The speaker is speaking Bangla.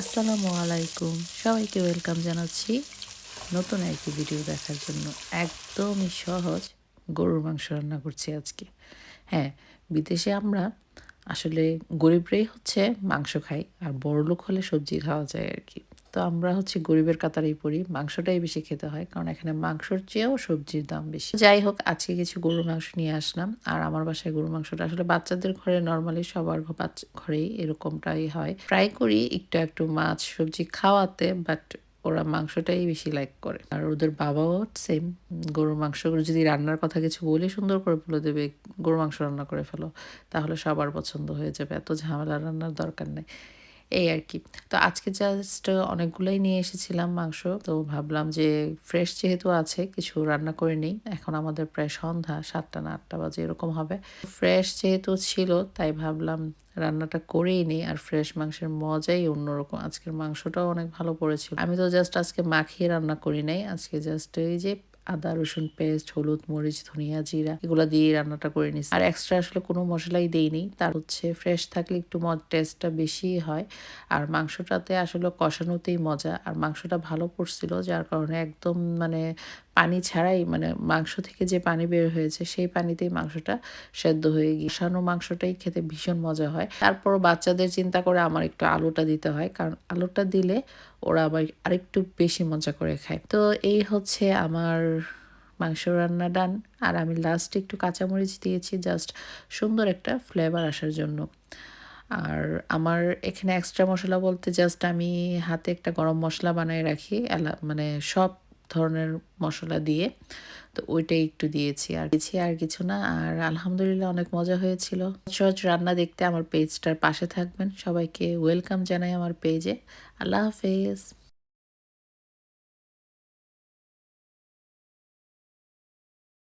আসসালামু আলাইকুম। সবাইকে ওয়েলকাম জানাচ্ছি নতুন একটি ভিডিও দেখার জন্য। একদমই সহজ গরুর মাংস রান্না করছি আজকে। হ্যাঁ বিদেশে আমরা আসলে গরিবরাই হচ্ছে মাংস খাই আর বড়লোক হলে সবজি খাওয়া যায় আর কি। তো আমরা হচ্ছে গরিবের কাতারেই পড়ি, মাংসটাই বেশি খেতে হয়, কারণ এখানে মাংসর চেয়েও সবজির দাম বেশি। যাই হোক, আজকে কিছু গরুর মাংস নিয়ে আসলাম, আর আমার বাসায় গরুর মাংসটা আসলে বাচ্চাদের ঘরে নর্মালি সবার ঘরেই এরকমটাই হয়। ট্রাই করি একটু একটু মাছ সবজি খাওয়াতে বাট ওরা মাংসটাই বেশি লাইক করে। আর ওদের বাবাও সেম গরুর মাংস যদি রান্নার কথা কিছু বলে, সুন্দর করে বলে দেবে, গরুর মাংস রান্না করে ফেলো, তাহলে সবার পছন্দ হয়ে যাবে, এত ঝামেলা রান্নার দরকার নেই। এই আর কি। তো আজকে জাস্ট অনেকগুলোই নিয়ে এসেছিলাম মাংস। তো ভাবলাম যে ফ্রেশ যেহেতু আছে, কিছু রান্না করে নিই। এখন আমাদের প্রায় সন্ধ্যা, সাতটা না আটটা বাজে এরকম হবে। ফ্রেশ যেহেতু ছিল, তাই ভাবলাম রান্নাটা করেই নিই। আর ফ্রেশ মাংসের মজাই অন্যরকম। আজকের মাংসটাও অনেক ভালো পড়েছিল। আমি তো জাস্ট আজকে মাখিয়ে রান্না করি নাই। আজকে জাস্ট এই যে আদা, রসুন পেস্ট, হলুদ, মরিচ, ধনিয়া জিরা, এগুলো দিয়ে রান্নাটা করে নিচ্ছি আর এক্সট্রা আসলে কোনো মশলাই দেইনি তার হচ্ছে ফ্রেশ থাকলে একটু টেস্টটা বেশি হয়। আর মাংসটাতে আসলে কষানোতেই মজা। আর মাংসটা ভালো পড়ছিল যার কারণে একদম মানে পানি ছাড়াই মানে মাংস থেকে যে পানি বের হয়েছে, সেই পানিতেই মাংসটা সেদ্ধ হয়ে গিয়ে কষানো মাংসটাই খেতে ভীষণ মজা হয়। তারপর বাচ্চাদের চিন্তা করে আমার একটু আলুটা দিতে হয়, কারণ আলুটা দিলে ওরা আবার আরেকটু বেশি মজা করে খায়। তো এই হচ্ছে আমার মাংস রান্না ডান। আর আমি লাস্টে একটু কাঁচামরিচ দিয়েছি জাস্ট সুন্দর একটা ফ্লেভার আসার জন্য। আর আমার এখানে এক্সট্রা মশলা বলতে জাস্ট আমি হাতে একটা গরম মশলা বানায় রাখি মানে সব ধরনের মশলা দিয়ে, তো ওইটাই একটু দিয়েছি আর দিয়েছি আর কিছু না। আর আলহামদুলিল্লাহ অনেক মজা হয়েছিল। সহজ রান্না দেখতে আমার পেজটার পাশে থাকবেন। সবাইকে ওয়েলকাম জানাই আমার পেজে আল্লাহ হাফেজ।